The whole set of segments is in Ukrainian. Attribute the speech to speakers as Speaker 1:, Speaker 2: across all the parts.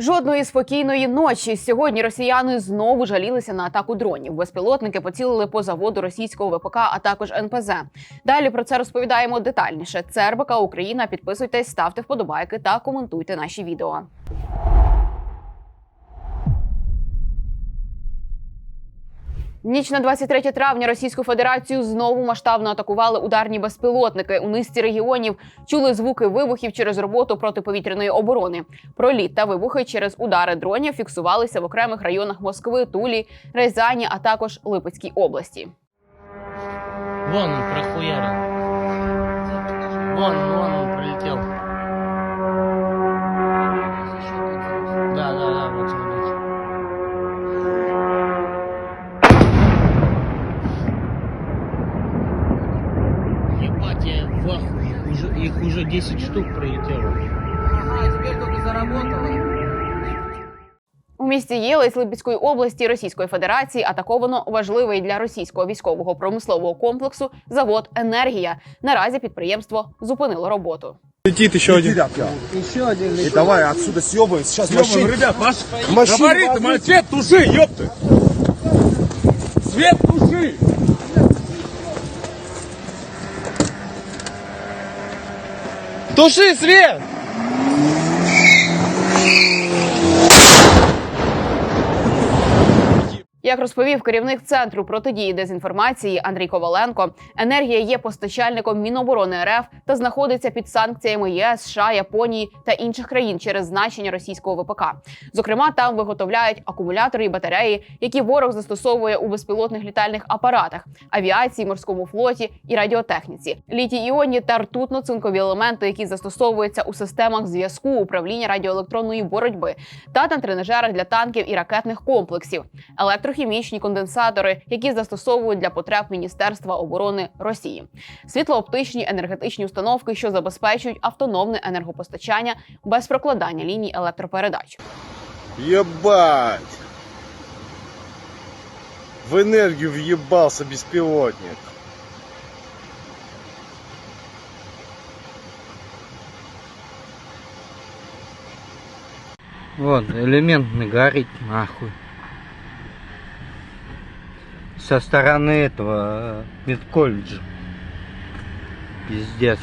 Speaker 1: Жодної спокійної ночі. Сьогодні росіяни знову жалілися на атаку дронів. Безпілотники поцілили по заводу російського ВПК, а також НПЗ. Далі про це розповідаємо детальніше. Це РБК Україна. Підписуйтесь, ставте вподобайки та коментуйте наші відео. Ніч на 23 травня Російську Федерацію знову масштабно атакували ударні безпілотники. У низці регіонів чули звуки вибухів через роботу протиповітряної оборони. Проліт та вибухи через удари дронів фіксувалися в окремих районах Москви, Тулі, Рязані, а також Липецькій області.
Speaker 2: Вон он прохуярил. Вон, вон уже, их уже 10 штук пролетело.
Speaker 3: Ага, теперь только заработало.
Speaker 1: У місті Єлець Липецької області Російської Федерації атаковано важливий для російського військового промислового комплексу завод Енергія. Наразі підприємство зупинило роботу.
Speaker 4: Летит еще один.
Speaker 3: Еще один
Speaker 4: И давай отсюда съебаем. Сейчас машин.
Speaker 5: ребят, наш
Speaker 4: Машин
Speaker 5: габарит,
Speaker 4: возьми.
Speaker 5: мы свет туши, ёпты! Свет туши!
Speaker 4: Туши свет!
Speaker 1: Як розповів керівник центру протидії дезінформації Андрій Коваленко, енергія є постачальником Міноборони РФ та знаходиться під санкціями ЄС, США, Японії та інших країн через значення російського ВПК. Зокрема, там виготовляють акумулятори і батареї, які ворог застосовує у безпілотних літальних апаратах, авіації, морському флоті і радіотехніці, літій іонні та ртутно-цинкові елементи, які застосовуються у системах зв'язку, управління радіоелектронної боротьби та на тренажерах для танків і ракетних комплексів електрохімічні конденсатори, які застосовують для потреб Міністерства оборони Росії, світлооптичні енергетичні установки, що забезпечують автономне енергопостачання без прокладання ліній електропередач.
Speaker 4: Ебать! В энергию въебался беспилотник.
Speaker 2: Вот, элемент горит нахуй. Со стороны этого э, медколледжа. Пиздец.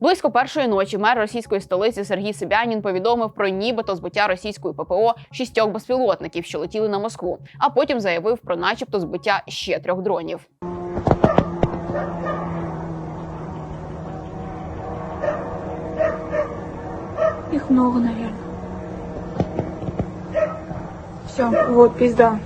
Speaker 1: Близько першої ночі мер російської столиці Сергій Собянін повідомив про нібито збиття російської ППО шістьох безпілотників, що летіли на Москву. А потім заявив про, начебто, збиття ще трьох дронів.
Speaker 6: Их много, наверное. Все, вот пизда.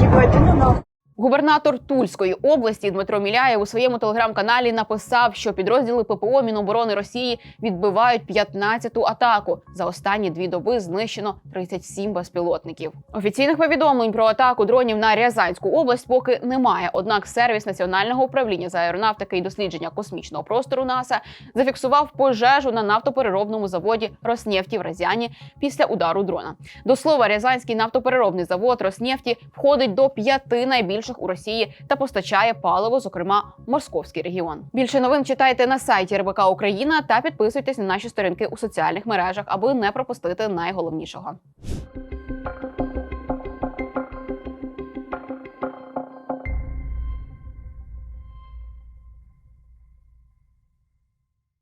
Speaker 6: Ебать, ты ну нахуй.
Speaker 1: Губернатор Тульської області Дмитро Міляєв у своєму телеграм-каналі написав, що підрозділи ППО Міноборони Росії відбивають 15-ту атаку. За останні дві доби знищено 37 безпілотників. Офіційних повідомлень про атаку дронів на Рязанську область поки немає. Однак сервіс національного управління з аеронавтики і дослідження космічного простору НАСА зафіксував пожежу на нафтопереробному заводі Роснефті в Рязані після удару дрона. До слова, Рязанський нафтопереробний завод Роснефті входить до п'яти найбільших у Росії та постачає паливо, зокрема Московський регіон. Більше новин читайте на сайті РБК Україна та підписуйтесь на наші сторінки у соціальних мережах, аби не пропустити найголовнішого.